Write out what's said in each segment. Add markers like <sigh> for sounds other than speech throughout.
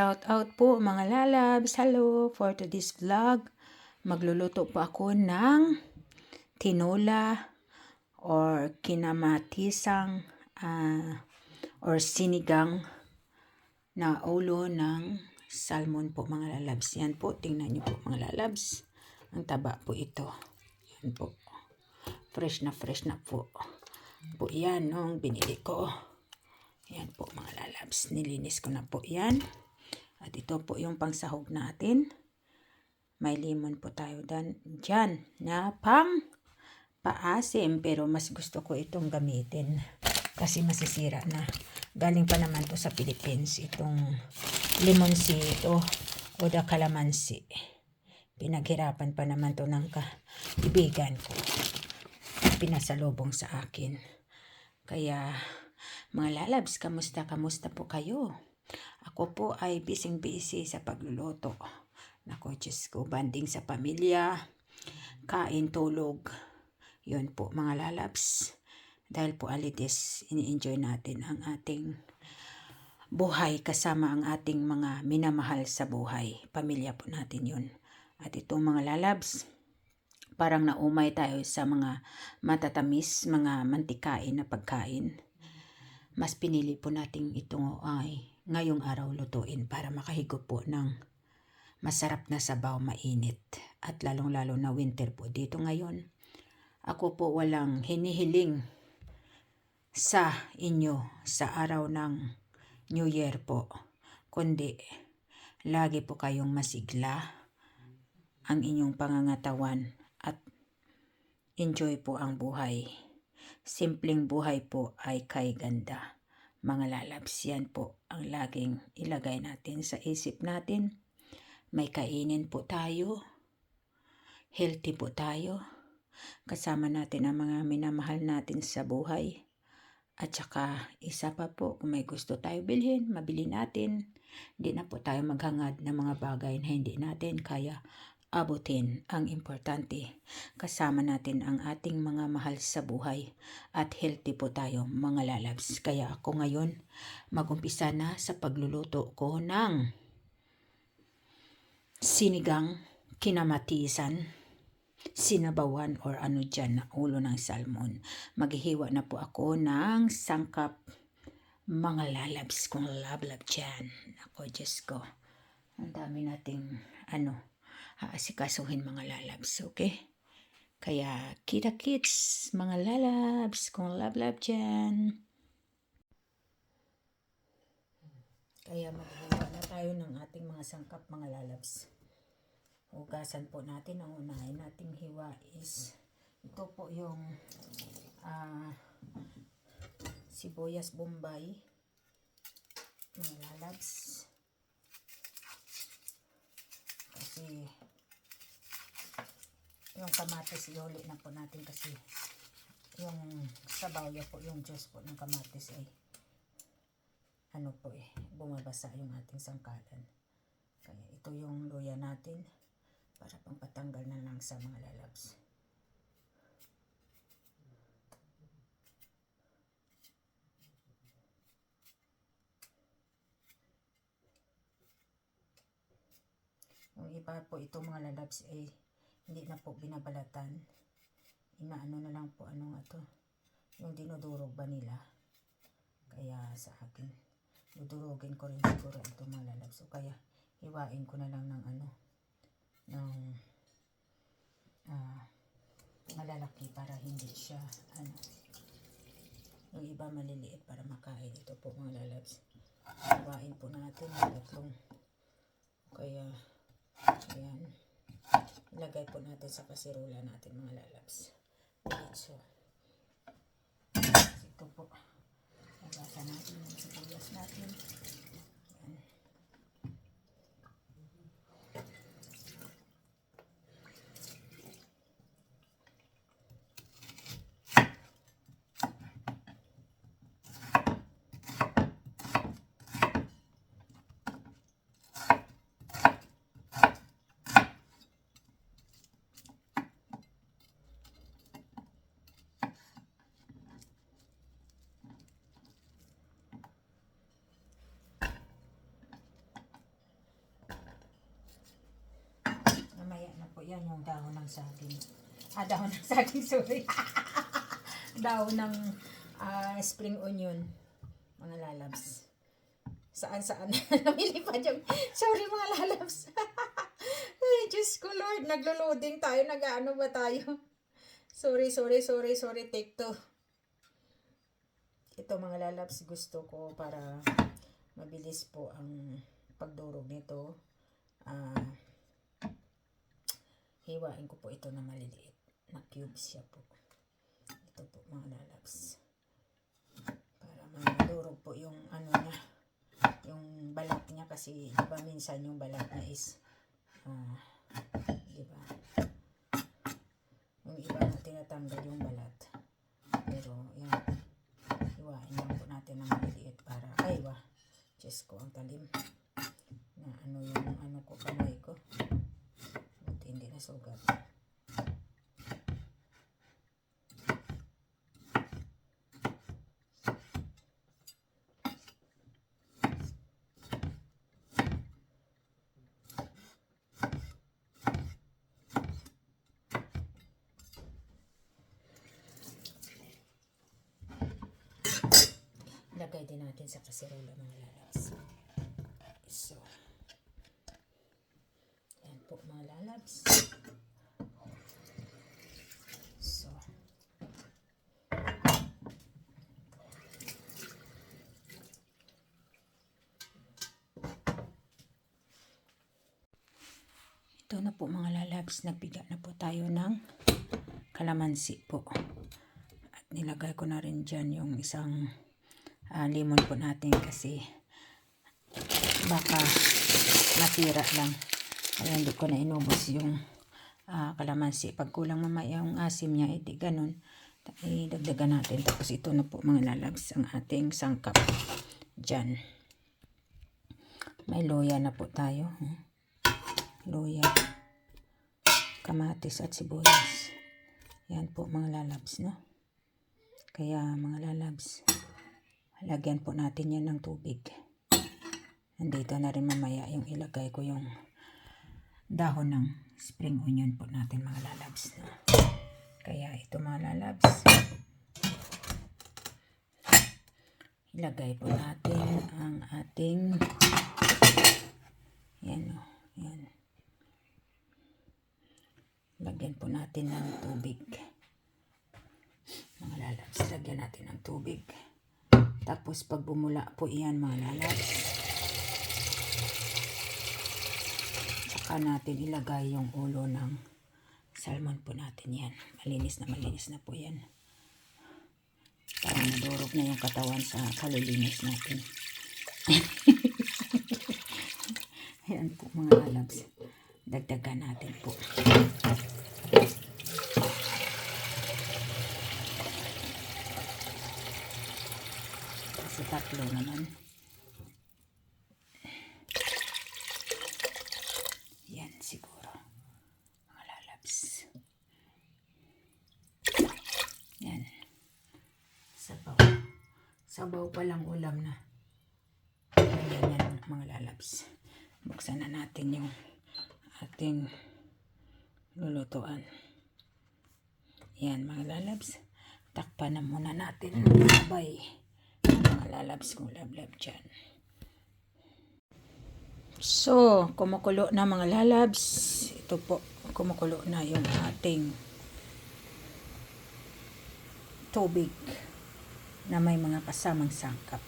Shout out po mga lalabs. Hello for today's vlog. Magluluto po ako ng tinola or kinamatisang ah, or sinigang na ulo ng salmon po mga lalabs. Yan po, tingnan niyo po mga lalabs. Ang taba po ito. Yan po. Fresh na fresh na po. Po yan nung binili ko. Yan po mga lalabs. Nilinis ko na po yan. At ito po yung pangsahog natin. May lemon po tayo dan, dyan na pang paasim. Pero mas gusto ko itong gamitin. Kasi masisira na. Galing pa naman to sa Philippines. Itong limonsi ito. O da calamansi. Pinaghirapan pa naman to ng kaibigan ko. Pinasalubong sa akin. Kaya mga lalabs, kamusta kamusta po kayo? Ako po ay bising-busy sa pagluluto. Nako, Diyos ko, banding sa pamilya, kain, tulog. Yun po, mga lalabs. Dahil po alitis, ini-enjoy natin ang ating buhay kasama ang ating mga minamahal sa buhay. Pamilya po natin yun. At itong mga lalabs, parang naumay tayo sa mga matatamis, mga mantikain na pagkain. Mas pinili po nating ito ay ngayong araw lutuin para makahigop po ng masarap na sabaw mainit at lalong-lalo na winter po dito ngayon. Ako po walang hinihiling sa inyo sa araw ng New Year po, kundi lagi po kayong masigla ang inyong pangangatawan at enjoy po ang buhay. Simpleng buhay po ay kay ganda. Mga lalabs, yan po ang laging ilagay natin sa isip natin. May kainin po tayo. Healthy po tayo. Kasama natin ang mga minamahal natin sa buhay. At saka, isa pa po, kung may gusto tayo bilhin, mabili natin. Hindi na po tayo maghangad ng mga bagay na hindi natin kaya abutin ang importante. Kasama natin ang ating mga mahal sa buhay at healthy po tayo mga lalabs. Kaya ako ngayon magumpisa na sa pagluluto ko ng sinigang kinamatisan sinabawan or ano dyan na ulo ng salmon. Maghihiwa na po ako ng sangkap mga lalabs kong lablab dyan. Ako, Diyos ko. Ang dami nating ano, aasikasuhin mga lalabs, okay? Kaya kita kits mga lalabs kung love-love dyan. Kaya maghiwa na tayo ng ating mga sangkap mga lalabs. Hugasan po natin. Ang unahin nating hiwa is ito po yung ah, sibuyas bombay mga lalabs. Kasi yung kamatis ihuli na po natin kasi yung sabaw po yung juice po ng kamatis ay ano po eh bumabasa yung ating sangkalan. Kaya ito yung luya natin para pang patanggal na lang sa mga lalabs. Yung iba po itong mga lalabs ay hindi na po binabalatan. Inaano na lang po ano nga to. Yung dinudurog ba nila. Kaya sa akin, dudurugin ko rin siguro itong mga lalabs. So kaya hiwain ko na lang ng ano, ng ah, malalaki para hindi siya ano, yung iba maliliit para makain. Ito po mga lalabs. Hiwain po natin ng tatlong. Kaya, ayan. Ilagay po natin sa kasirola natin mga lalabs. Diretso. Ito po. Lagasan natin yung sibuyas natin. Yan yung dahon ng saging. Ah, dahon ng saging, <laughs> sorry. dahon ng ah, spring onion. Mga lalabs. Saan saan <laughs> namili pa dyan. Sorry mga lalabs. Ay, <laughs> Diyos ko Lord, naglo-loading tayo. Nag-ano ba tayo? Sorry, sorry, sorry, sorry. Take two. Ito mga lalabs, gusto ko para mabilis po ang pagdurog nito. Ah, hiwain ko po ito na maliliit. Na cubes siya po. Ito po mga lalabs. Para madurog po yung ano niya. Yung balat niya kasi di minsan yung balat niya is ah, di ba? Yung iba na tinatanggal yung balat. Pero yan. Hiwain lang po natin ng maliliit para ay wah. Diyos ko ang talim. Na ano yung ano ko kamay ko. Buti hindi nasugat. Lagay din natin sa kaserola mga lalabs. So, yan po mga lalabs. So, ito na po mga lalabs. Nagbiga na po tayo ng kalamansi po. At nilagay ko na rin dyan yung isang ah, lemon po natin kasi baka matira lang. Kaya hindi ko na inubos yung ah, kalamansi. Pag kulang mamaya yung asim niya, edi ganun. Ta- Idagdagan natin. Tapos ito na po mga lalabs ang ating sangkap. Dyan. May loya na po tayo. Loya. Kamatis at sibuyas. Yan po mga lalabs, no? Kaya mga lalabs, lagyan po natin yan ng tubig. Nandito na rin mamaya yung ilagay ko yung dahon ng spring onion po natin mga lalabs. Kaya ito mga lalabs, ilagay po natin ang ating yan o, yan. Lagyan po natin ng tubig. Mga lalabs, lagyan natin ng tubig. Tapos pag bumula po iyan mga lalabs, saka natin ilagay yung ulo ng salmon po natin yan. Malinis na malinis na po yan. Para nadurog na yung katawan sa kalilinis natin. <laughs> Ayan po mga lalabs. Dagdagan natin po. Kasi tatlo naman. Yan siguro. Mga lalabs. Yan. Sabaw. Sabaw pa lang ulam na. Ayan yan mga lalabs. Buksan na natin yung ating lulutuan. Yan mga lalabs. Takpan na muna natin. Sabay. Mga lalabs kong lablab dyan. So, kumukulo na mga lalabs. Ito po, kumukulo na yung ating tubig na may mga kasamang sangkap.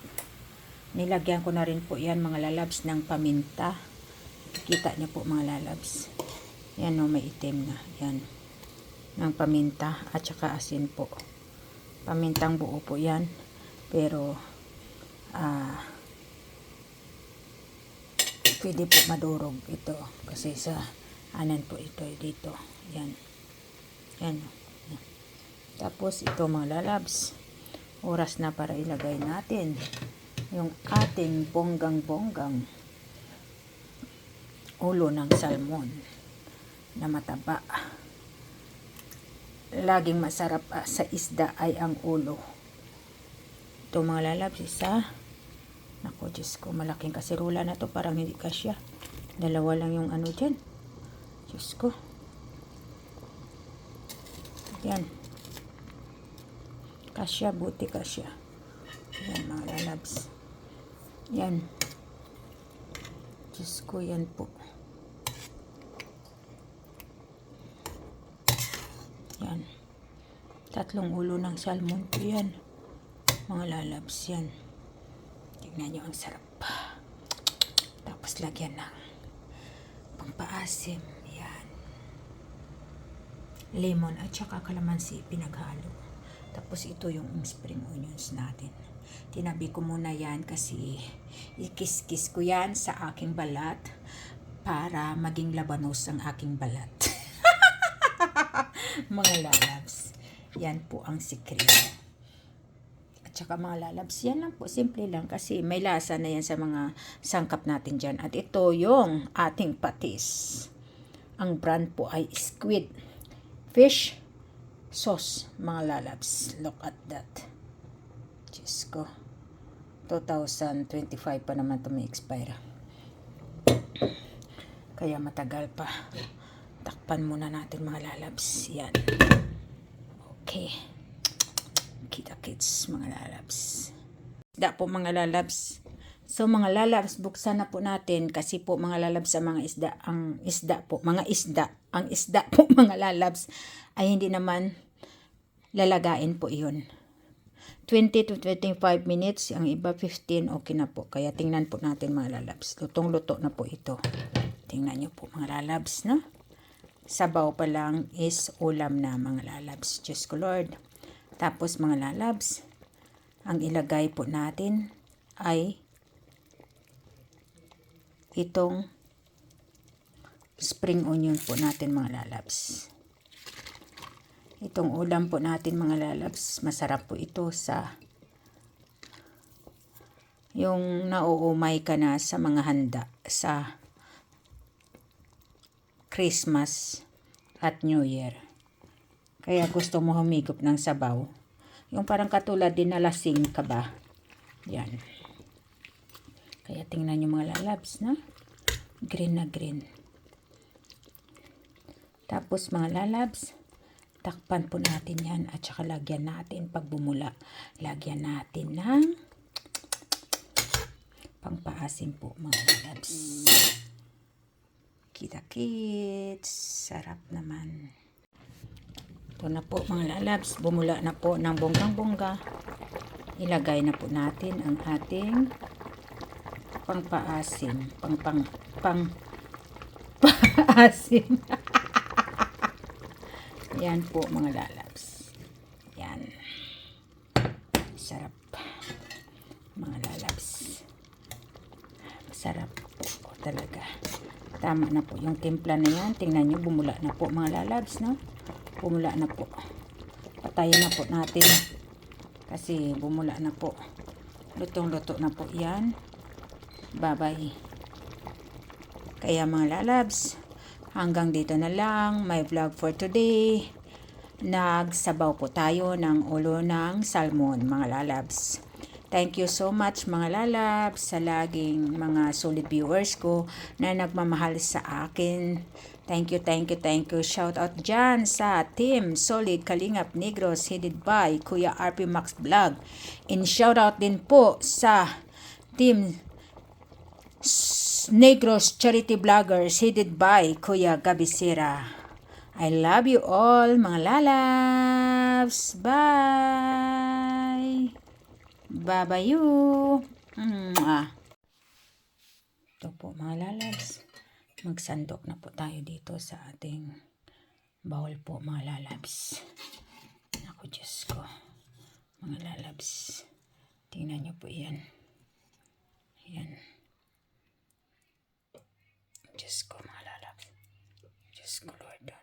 Nilagyan ko na rin po yan mga lalabs ng paminta. Kita niyo po mga lalabs. Yan o, may itim na. Yan. Ng paminta at saka asin po. Pamintang buo po yan. Pero, ah, pwede po madurog ito. Kasi sa anan po ito dito. Yan. Yan. Yan. Tapos ito mga lalabs. Oras na para ilagay natin yung ating bonggang-bonggang ulo ng salmon na mataba. Laging masarap ah, sa isda ay ang ulo. Ito mga lalabs, isa. Naku, Diyos ko, malaking kaserula na to. Parang hindi kasya. Dalawa lang yung ano dyan. Diyos ko. Yan. Kasya, buti kasya. Yan mga lalabs. Yan. Diyos ko, yan po. Yan. Tatlong ulo ng salmon po yan. Mga lalabs yan. Tignan nyo ang sarap. Tapos lagyan ng pampaasim. Yan. Lemon at saka kalamansi pinaghalo. Tapos ito yung spring onions natin. Tinabi ko muna yan kasi ikis-kis ko yan sa aking balat para maging labanos ang aking balat. <laughs> mga lalabs. Yan po ang secret. At saka mga lalabs, yan lang po. Simple lang kasi may lasa na yan sa mga sangkap natin dyan. At ito yung ating patis. Ang brand po ay Squid Fish Sauce, mga lalabs. Look at that. Diyos ko. 2025 pa naman ito may expire. Kaya matagal pa. Takpan muna natin mga lalabs. Yan. Okay. Kita kits mga lalabs. Isda po mga lalabs. So mga lalabs, buksan na po natin kasi po mga lalabs sa mga isda, ang isda po, mga isda, ang isda po <laughs> mga lalabs ay hindi naman lalagain po iyon. 20 to 25 minutes, ang iba 15, okay na po. Kaya tingnan po natin mga lalabs. Lutong-luto na po ito. Tingnan nyo po mga lalabs, no? Sabaw pa lang is ulam na mga lalabs. Diyos ko Lord. Tapos mga lalabs, ang ilagay po natin ay itong spring onion po natin mga lalabs. Itong ulam po natin mga lalabs, masarap po ito sa yung nauumay ka na sa mga handa sa Christmas at New Year. Kaya gusto mo humigop ng sabaw. Yung parang katulad din na lasing ka ba? Yan. Kaya tingnan nyo mga lalabs na. Green na green. Tapos mga lalabs, takpan po natin yan at saka lagyan natin pag bumula. Lagyan natin ng pangpaasim po mga lalabs. Kita kits. Sarap naman. Ito na po mga lalabs. Bumula na po ng bonggang-bongga. Ilagay na po natin ang ating pangpaasim. Pang pang pang paasim. Yan po mga lalabs. Yan. Sarap. Mga lalabs. Masarap po talaga. Tama na po yung timpla na yan. Tingnan nyo, bumula na po mga lalabs, no? Bumula na po. Patayin na po natin. Kasi bumula na po. Lutong-luto na po yan. Bye-bye. Kaya mga lalabs, hanggang dito na lang. My vlog for today. Nagsabaw po tayo ng ulo ng salmon, mga lalabs. Thank you so much mga lalabs sa laging mga solid viewers ko na nagmamahal sa akin. Thank you, thank you, thank you. Shout out dyan sa Team Solid Kalingap Negros headed by Kuya RP Max Vlog. And shout out din po sa Team Negros Charity Vloggers headed by Kuya Gabisera. I love you all mga lalabs. Bye! Babayu. Mwah. Ito po mga lalabs. Magsandok na po tayo dito sa ating bowl po mga lalabs. Ako Diyos ko. Mga lalabs. Tingnan niyo po yan. Yan. Diyos ko mga lalabs. Diyos ko Lord.